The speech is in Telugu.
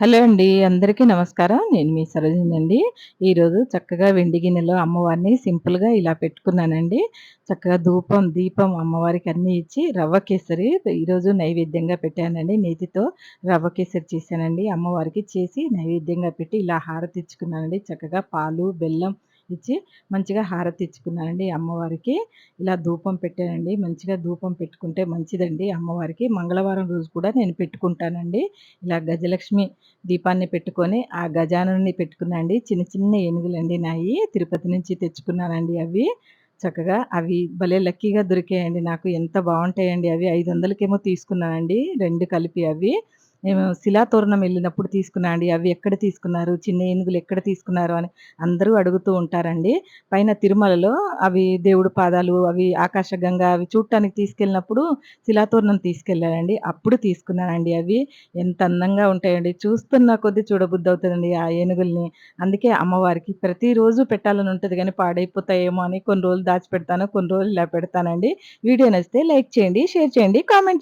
హలో అండి అందరికీ నమస్కారం. నేను మీ సరోజినండి ఈరోజు చక్కగా వెండి గిన్నెలో అమ్మవారిని సింపుల్గా ఇలా పెట్టుకున్నానండి. చక్కగా ధూపం దీపం అమ్మవారికి అన్నీ ఇచ్చి రవ్వ కేసరి ఈరోజు నైవేద్యంగా పెట్టానండి. నేతితో రవ్వ కేసరి చేశానండి. అమ్మవారికి చేసి నైవేద్యంగా పెట్టి ఇలా హారతి ఇచ్చుకున్నానండి. చక్కగా పాలు బెల్లం ఇచ్చి మంచిగా హారతి ఇచ్చుకున్నానండి అమ్మవారికి. ఇలా ధూపం పెట్టానండి. మంచిగా ధూపం పెట్టుకుంటే మంచిదండి అమ్మవారికి. మంగళవారం రోజు కూడా నేను పెట్టుకుంటానండి. ఇలా గజలక్ష్మి దీపాన్ని పెట్టుకొని ఆ గజానుని పెట్టుకున్నాండి. చిన్న చిన్న ఏనుగులండి నాయి. తిరుపతి నుంచి తెచ్చుకున్నానండి అవి. చక్కగా అవి భలే లక్కీగా దొరికాయండి నాకు. ఎంత బాగుంటాయండి అవి. ఐదు వందలకేమో తీసుకున్నానండి. రెండు కలిపి అవి. మేము శిలాతోరణం వెళ్ళినప్పుడు తీసుకున్నా అండి అవి ఎక్కడ తీసుకున్నారు? చిన్న ఏనుగులు ఎక్కడ తీసుకున్నారు? అని అందరూ అడుగుతూ ఉంటారండి. పైన తిరుమలలో అవి దేవుడు పాదాలు అవి ఆకాశగంగా అవి చూడటానికి తీసుకెళ్ళినప్పుడు శిలాతోరణం తీసుకెళ్ళారండి. అప్పుడు తీసుకున్నానండి అవి. ఎంత అందంగా ఉంటాయండి. చూస్తున్న కొద్దీ చూడబుద్ధి అవుతుందండి ఆ ఏనుగుల్ని. అందుకే అమ్మవారికి ప్రతిరోజు పెట్టాలని ఉంటుంది కానీ పాడైపోతాయేమో అని కొన్ని రోజులు దాచిపెడతాను కొన్ని రోజులు ఇలా పెడతానండి. వీడియో నచ్చితే లైక్ చేయండి షేర్ చేయండి కామెంట్